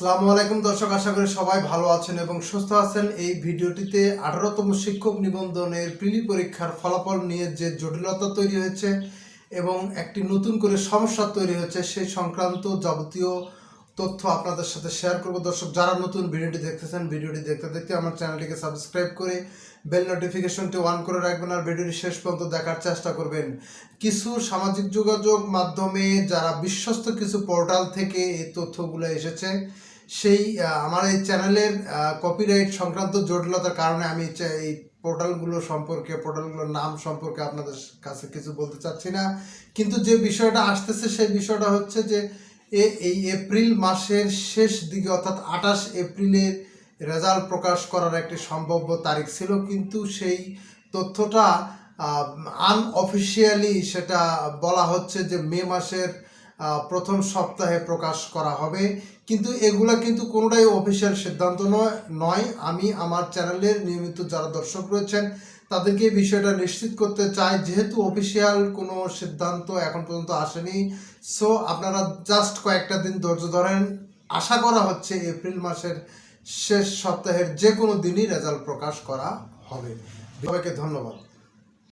আসসালামু আলাইকুম দর্শক, আশা করি সবাই ভালো আছেন এবং সুস্থ আছেন। এই ভিডিওটিতে আঠারোতম শিক্ষক নিবন্ধনের প্রিলি পরীক্ষার ফলাফল নিয়ে যে জটিলতা তৈরি হয়েছে এবং একটি নতুন করে সমস্যা তৈরি হয়েছে, সেই সংক্রান্ত যাবতীয় তথ্য আপনাদের সাথে শেয়ার করব। দর্শক, যারা নতুন ভিডিওটি দেখতেছেন, ভিডিওটি দেখতে দেখতে আমার চ্যানেলটিকে সাবস্ক্রাইব করে বেল নোটিফিকেশনটি অন করে রাখবেন আর ভিডিওটি শেষ পর্যন্ত দেখার চেষ্টা করবেন। কিছু সামাজিক যোগাযোগ মাধ্যমে যারা বিশ্বস্ত কিছু পোর্টাল থেকে এই তথ্যগুলো এসেছে, সেই আমার এই চ্যানেলের কপিরাইট সংক্রান্ত জটিলতার কারণে আমি এই পোর্টালগুলো সম্পর্কে পোর্টালগুলোর নাম সম্পর্কে আপনাদের কাছে কিছু বলতে চাচ্ছি না। কিন্তু যে বিষয়টা আসতেছে, সেই বিষয়টা হচ্ছে যে এই এপ্রিল মাসের শেষ দিকে অর্থাৎ আঠাশ এপ্রিলের রেজাল্ট প্রকাশ করার একটি সম্ভাব্য তারিখ ছিল, কিন্তু সেই তথ্যটা আনঅফিসিয়ালি সেটা বলা হচ্ছে যে মে মাসের প্রথম সপ্তাহে প্রকাশ করা হবে। কিন্তু এগুলা কিন্তু কোনোটাই অফিসিয়াল সিদ্ধান্ত নয় নয়। আমি আমার চ্যানেলের নিয়মিত যারা দর্শক রয়েছেন, তাদেরকে এই বিষয়টা নিশ্চিত করতে চাই। যেহেতু অফিসিয়াল কোনো সিদ্ধান্ত এখন পর্যন্ত আসেনি, সো আপনারা জাস্ট কয়েকটা দিন ধৈর্য ধরেন। আশা করা হচ্ছে এপ্রিল মাসের শেষ সপ্তাহের যে কোনো দিনই রেজাল্ট প্রকাশ করা হবে। সবাইকে ধন্যবাদ।